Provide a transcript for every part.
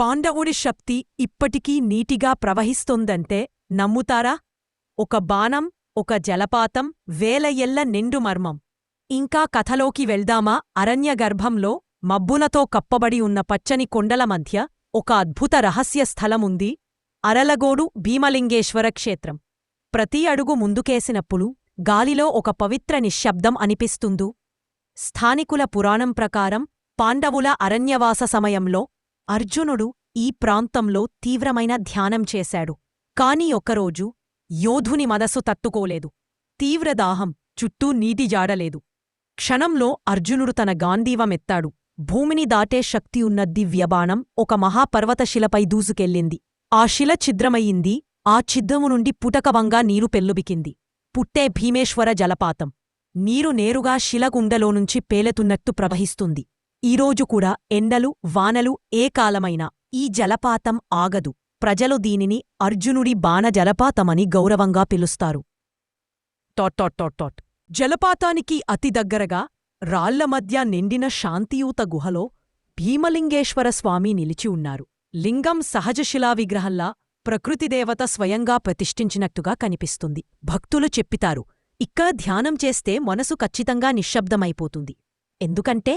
పాండవుడి శక్తి ఇప్పటికీ నీటిగా ప్రవహిస్తోందంటే నమ్ముతారా? ఒక బాణం ఒక జలపాతం వేల ఎల్ల నిండు మర్మం. ఇంకా కథలోకి వెళ్దామా? అరణ్యగర్భంలో మబ్బులతో కప్పబడి ఉన్న పచ్చని కొండల మధ్య ఒక అద్భుత రహస్య స్థలముంది. అరలగోడు భీమలింగేశ్వర క్షేత్రం. ప్రతి అడుగు ముందుకేసినప్పుడు గాలిలో ఒక పవిత్ర నిశ్శబ్దం అనిపిస్తుందు? స్థానికుల పురాణం ప్రకారం పాండవుల అరణ్యవాస సమయంలో అర్జునుడు ఈ ప్రాంతంలో తీవ్రమైన ధ్యానం చేశాడు. కాని ఒకరోజు యోధుని మనసు తట్టుకోలేదు. తీవ్రదాహం చుట్టూ నీటి జాడలేదు. క్షణంలో అర్జునుడు తన గాంధీవమెత్తాడు. భూమిని దాటే శక్తి ఉన్న దివ్యబాణం ఒక మహాపర్వతశిలపై దూసుకెళ్ళింది. ఆ శిల ఛిద్రమయ్యింది. ఆ ఛిద్రము నుండి పుటకవంగా నీరు పెల్లుబికింది పుట్టే భీమేశ్వర జలపాతం. నీరు నేరుగా శిలగుండలోనుంచి పేలెతున్నట్టు ప్రవహిస్తుంది. ఈరోజు కూడా ఎండలు వానలు ఏ కాలమైనా ఈ జలపాతం ఆగదు. ప్రజలు దీనిని అర్జునుడి బాణ జలపాతమని గౌరవంగా పిలుస్తారు. టాట్ జలపాతానికి అతి దగ్గరగా రాళ్ళ మధ్య నిండిన శాంతియూత గుహలో భీమలింగేశ్వర స్వామి నిలిచి ఉన్నారు. లింగం సహజశిలా విగ్రహంలా ప్రకృతిదేవత స్వయంగా ప్రతిష్ఠించినట్టుగా కనిపిస్తుంది. భక్తులు చెప్పితారు ఇక్కడ ధ్యానం చేస్తే మనసు ఖచ్చితంగా నిశ్శబ్దమైపోతుంది. ఎందుకంటే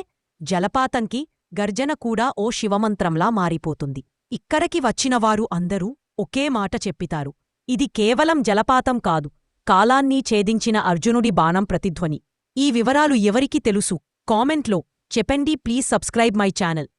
జలపాతంకి గర్జన కూడా ఓ శివమంత్రంలా మారిపోతుంది. ఇక్కడికి వచ్చినవారు అందరూ ఒకే మాట చెప్పితారు. ఇది కేవలం జలపాతం కాదు కాలాన్ని ఛేదించిన అర్జునుడి బాణం ప్రతిధ్వని. ఈ వివరాలు ఎవరికి తెలుసు? కామెంట్లో చెప్పండి ప్లీజ్ సబ్స్క్రైబ్ మై ఛానల్.